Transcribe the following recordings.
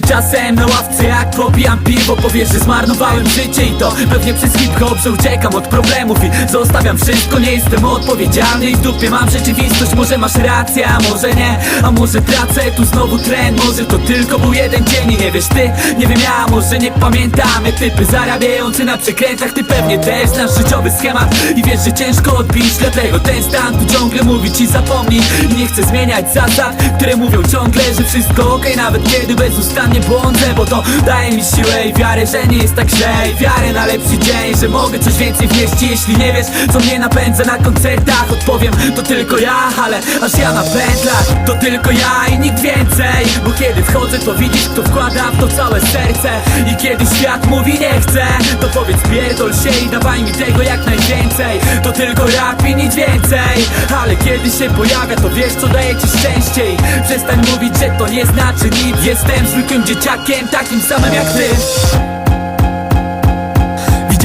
czasem na ławce jak popijam piwo Powiesz, że zmarnowałem życie i to pewnie przez hip-hop Że uciekam od problemów i zostawiam wszystko Nie jestem odpowiedzialny i w dupie mam rzeczywistość. Może masz rację, a może nie A może tracę tu znowu trend. Może to tylko był jeden dzień i nie wiesz ty Nie wiem ja, może nie pamiętamy. Typy zarabiające na przekrętach Ty pewnie też znasz życiowy schemat I wiesz, że ciężko odbić Dlatego ten stan tu ciągle mówi ci zapomnij. Nie chcę zmieniać zasad Które mówią ciągle, że wszystko okej Nawet kiedy bezustannie błądzę Bo to daje mi siłę i wiarę, że nie jest tak źle. I wiarę na lepszy dzień, że mogę coś więcej wnieść Jeśli nie wiesz, co mnie napędza na koncertach. Odpowiem, to tylko ja, ale aż ja na pętlach To tylko ja i nikt więcej Bo kiedy wchodzę, to widzisz, kto wkłada w to całe serce. I kiedy świat mówi nie chcę To powiedz pierdol się i dawaj mi tego jak najwięcej. To tylko rap i nic więcej Ale kiedy się pojawia, to wiesz co daje ci szczęście. I Przestań mówić, że to nie znaczy nic. Jestem dzieciakiem, takim samym jak ty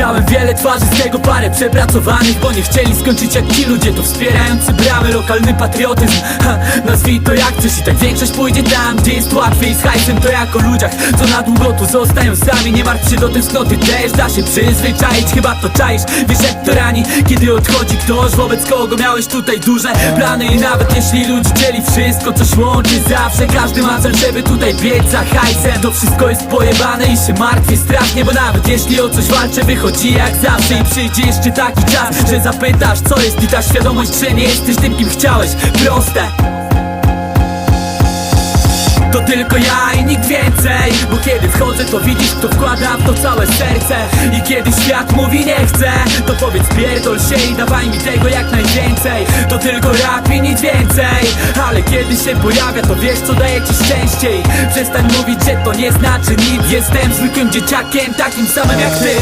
Widziałem wiele twarzy, z tego parę przepracowanych Bo nie chcieli skończyć jak ci ludzie To wspierający bramy, lokalny patriotyzm. Ha, Nazwij to jak chcesz i tak większość pójdzie tam Gdzie jest łatwiej z hajsem, to jak o ludziach Co na długo tu zostają sami. Nie martw się do tęsknoty też da się przyzwyczaić Chyba to czaisz, wiesz jak to rani Kiedy odchodzi ktoś, wobec kogo miałeś tutaj duże plany. I nawet jeśli ludzie dzieli wszystko, coś łączy zawsze Każdy ma cel, żeby tutaj biec za hajsem. To wszystko jest pojebane i się martwię strasznie Bo nawet jeśli o coś walczę, wychodzi jak zawsze I przyjdzie jeszcze taki czas, że zapytasz co jest I ta świadomość, że nie jesteś tym kim chciałeś. Proste. To tylko ja i nikt więcej Bo kiedy wchodzę to widzisz kto wkłada w to całe serce. I kiedy świat mówi nie chcę To powiedz pierdol się i dawaj mi tego jak najwięcej. To tylko rap i nic więcej Ale kiedy się pojawia to wiesz co daje ci szczęście. Przestań mówić, że to nie znaczy nic. Jestem zwykłym dzieciakiem takim samym jak ty